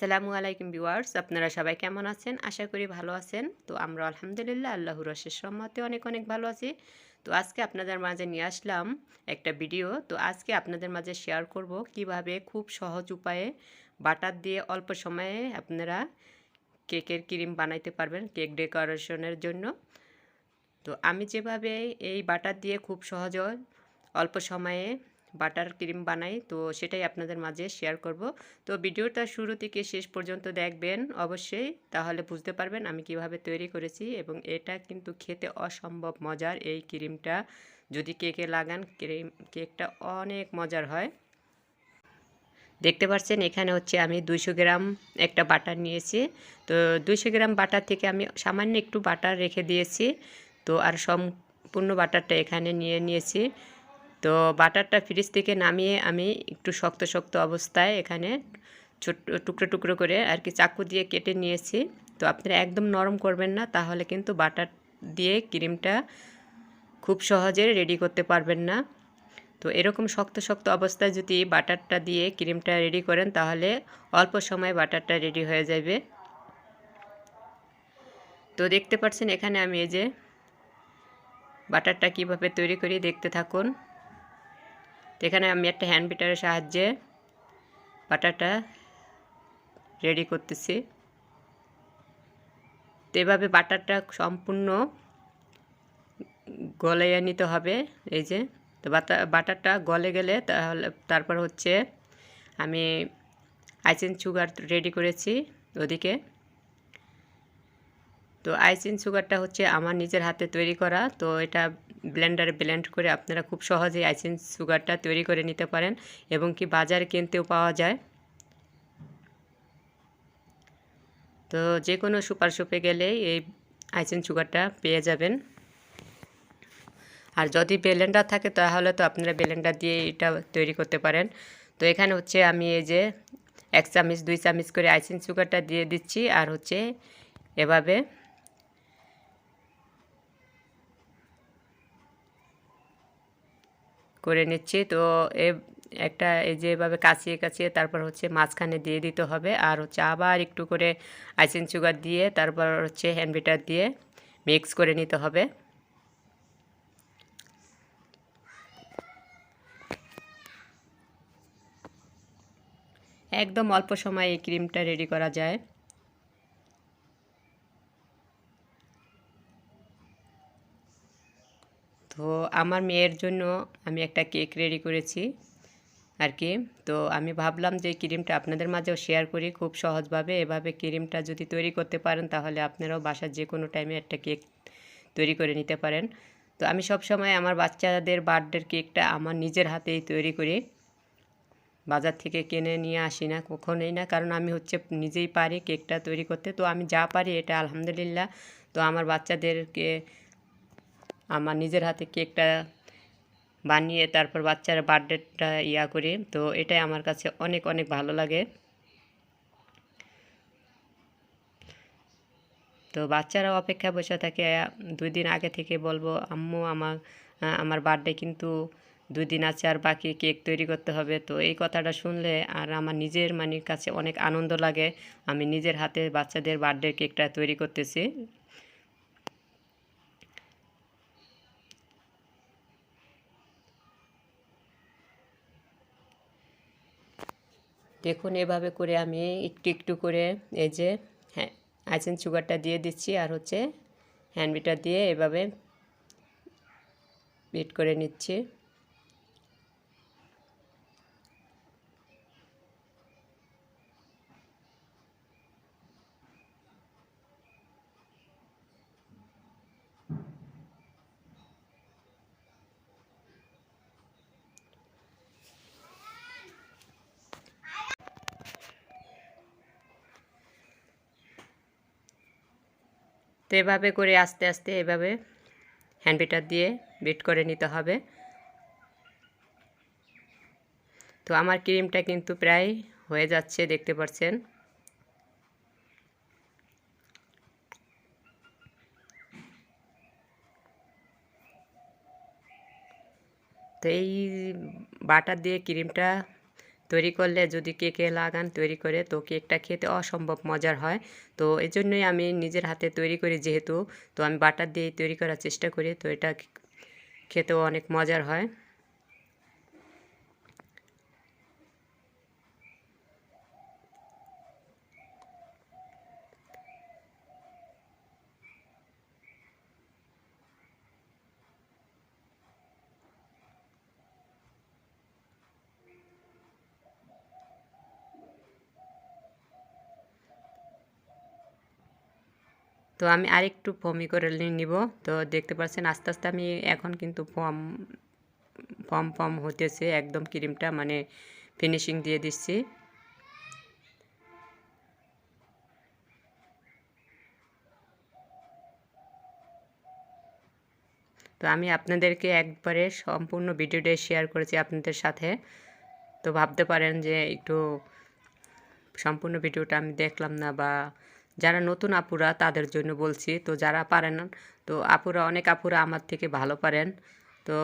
আসসালামু আলাইকুম ভিউয়ার্স, আপনারা সবাই কেমন আছেন? আশা করি ভালো আছেন। তো আমরা আলহামদুলিল্লাহ আল্লাহর রশেষ রহমতে অনেক অনেক ভালো আছি। তো আজকে আপনাদের মাঝে নিয়ে আসলাম একটা ভিডিও। তো আজকে আপনাদের মাঝে শেয়ার করব কীভাবে খুব সহজ উপায়ে বাটার দিয়ে অল্প সময়ে আপনারা কেকের ক্রিম বানাইতে পারবেন কেক ডেকোরেশনের জন্য। তো আমি যেভাবে এই বাটার দিয়ে খুব সহজ অল্প সময়ে বাটার ক্রিম বানাই, তো সেটাই আপনাদের মাঝে শেয়ার করব। তো ভিডিওটা শুরু থেকে শেষ পর্যন্ত দেখবেন অবশ্যই, তাহলে বুঝতে পারবেন আমি কীভাবে তৈরি করেছি এবং এটা কিন্তু খেতে অসম্ভব মজার এই ক্রিমটা। যদি কেকে লাগান, ক্রিম, কেকটা অনেক মজার হয়। দেখতে পাচ্ছেন এখানে হচ্ছে আমি দুইশো গ্রাম একটা বাটার নিয়েছি। তো দুইশো গ্রাম বাটার থেকে আমি সামান্য একটু বাটার রেখে দিয়েছি। তো আর সম্পূর্ণ বাটারটা এখানে নিয়ে নিয়েছি। তো বাটারটা ফ্রিজ থেকে নামিয়ে আমি একটু শক্ত শক্ত অবস্থায় এখানে ছোট্ট টুকরো টুকরো করে আর কি চাকু দিয়ে কেটে নিয়েছি। তো আপনারা একদম নরম করবেন না, তাহলে কিন্তু বাটার দিয়ে ক্রিমটা খুব সহজে রেডি করতে পারবেন না। তো এরকম শক্ত শক্ত অবস্থায় যদি বাটারটা দিয়ে ক্রিমটা রেডি করেন, তাহলে অল্প সময় বাটারটা রেডি হয়ে যাবে। তো দেখতে পাচ্ছেন এখানে আমি এই যে বাটারটা কীভাবে তৈরি করি, দেখতে থাকুন। তো এখানে আমি একটা হ্যান্ড বিটারের সাহায্যে বাটারটা রেডি করতেছি। তো এভাবে বাটারটা সম্পূর্ণ গলাইয়ে নিতে হবে, এই যে। তো বাটা, বাটারটা গলে গেলে তাহলে, তারপর হচ্ছে আমি আইসিন সুগার রেডি করেছি ওদিকে। তো আইসিন সুগারটা হচ্ছে আমার নিজের হাতে তৈরি করা, তো এটা ব্লেন্ডারে ব্লেন্ড করে আপনারা খুব সহজেই আইসিন সুগারটা তৈরি করে নিতে পারেন এবং কি বাজারে কিনতেও পাওয়া যায়। তো যে কোনো সুপার শপে গেলে এই আইসিন সুগারটা পেয়ে যাবেন। আর যদি ব্লেন্ডার থাকে তাহলে তো আপনারা ব্লেন্ডার দিয়ে এটা তৈরি করতে পারেন। তো এখানে হচ্ছে আমি এই যে এক চামচ, দুই চামচ করে আইসিন সুগারটা দিয়ে দিচ্ছি, আর হচ্ছে এভাবে করে নিচ্ছি। তো এ, একটা এই যে এভাবে কাচিয়ে কাচিয়ে তারপর হচ্ছে মাঝখানে দিয়ে দিতে হবে। আর হচ্ছে আবার একটু করে আইসিং সুগার দিয়ে তারপর হচ্ছে হ্যান্ড বিটার দিয়ে মিক্স করে নিতে হবে। একদম অল্প সময়ে এই ক্রিমটা রেডি করা যায়। তো আমার মেয়ের জন্য আমি একটা কেক রেডি করেছি আর কি তো আমি ভাবলাম যে ক্রিমটা আপনাদের মাঝেও শেয়ার করি খুব সহজভাবে। এভাবে ক্রিমটা যদি তৈরি করতে পারেন, তাহলে আপনারাও বাসার যে কোনো টাইমে একটা কেক তৈরি করে নিতে পারেন। তো আমি সব সময় আমার বাচ্চাদের বার্থডের কেকটা আমার নিজের হাতেই তৈরি করি। বাজার থেকে কিনে নিয়ে আসি না, কখনোই না, কারণ আমি হচ্ছে নিজেই পারি কেকটা তৈরি করতে। তো আমি যা পারি এটা আলহামদুলিল্লাহ। তো আমার বাচ্চাদেরকে আমার নিজের হাতে কেকটা বানিয়ে তারপর বাচ্চার বার্থডেটা ইয়া করি। তো এটাই আমার কাছে অনেক অনেক ভালো লাগে। তো বাচ্চারা অপেক্ষা বসে থাকে। দুই দিন আগে থেকে বলব, আম্মু, আমার আমার বার্থডে কিন্তু দুই দিন আছে আর বাকি কেক তৈরি করতে হবে। তো এই কথাটা শুনলে আর আমার নিজের মানে কাছে অনেক আনন্দ লাগে। আমি নিজের হাতে বাচ্চাদের বার্থডে কেকটা তৈরি করতেছি। দেখুন, এভাবে করে আমি একটু একটু করে এই যে হ্যাঁ আইসেন সুগারটা দিয়ে দিচ্ছি আর হচ্ছে হ্যান্ডবিটা দিয়ে এভাবে বিট করে নিচ্ছি। তো এভাবে করে আস্তে আস্তে এভাবে হ্যান্ড বিটার দিয়ে বিট করে নিতে হবে। তো আমার ক্রিমটা কিন্তু প্রায় হয়ে যাচ্ছে, দেখতে পাচ্ছেন। তো এই বাটার দিয়ে ক্রিমটা তৈরি করলে যদি কেকে লাগান, তৈরি করে, তো কেকটা খেতে অসম্ভব মজার হয়। তো এই জন্যই আমি নিজের হাতে তৈরি করি যেহেতু। তো আমি বাটার দিয়েই তৈরি করার চেষ্টা করি, তো এটা খেতেও অনেক মজার হয়। তো আমি আরেকটু ফমি করে নিব। তো দেখতে পাচ্ছেন আস্তে আস্তে আমি এখন কিন্তু ফম ফম ফম হতেছে একদম ক্রিমটা মানে ফিনিশিং দিয়ে দিচ্ছি। তো আমি আপনাদেরকে একবারে সম্পূর্ণ ভিডিওটাই শেয়ার করেছি আপনাদের সাথে। তো ভাবতে পারেন যে একটু সম্পূর্ণ ভিডিওটা আমি দেখলাম না বা যারা নতুন আপুরা, তাদের জন্য বলছি, তো যারা পারেন তো আপুরা, অনেক আপুরা আমার থেকে ভালো পারেন, তো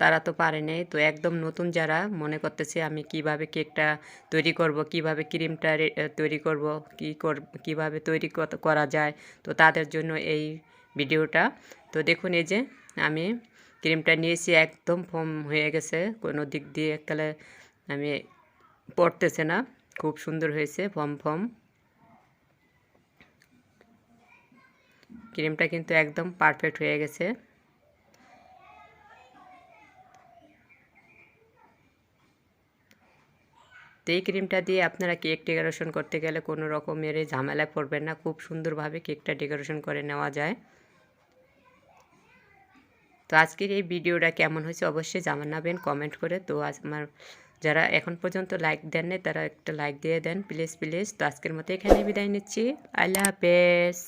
তারা তো পারেনি তো একদম নতুন যারা, মনে করতেছে আমি কীভাবে কেকটা তৈরি করব, কীভাবে ক্রিমটা তৈরি করব, কী কর, কীভাবে তৈরি করা যায়, তো তাদের জন্য এই ভিডিওটা, তো দেখুন এই যে আমি ক্রিমটা নিয়েছি, একদম ফোম হয়ে গেছে, কোনো দিক দিয়ে এককালে আমি পড়তেছে না, খুব সুন্দর হয়েছে, ফম ফম। ক্রিমটা কিন্তু একদম পারফেক্ট হয়ে গেছে। তো এই ক্রিমটা দিয়ে আপনারা কেক ডেকোরেশন করতে গেলে কোনো রকমের ঝামেলায় পড়বেন না, খুব সুন্দরভাবে কেকটা ডেকোরেশন করে নেওয়া যায়। তো আজকের এই ভিডিওটা কেমন হয়েছে অবশ্যই জানাবেন কমেন্ট করে। তো আজ আমার যারা এখন পর্যন্ত লাইক দেন নাই তারা একটা লাইক দিয়ে দেন প্লিজ প্লিজ তো আজকের মতো এখানে বিদায় নিচ্ছি। আল্লাহ হাফেজ।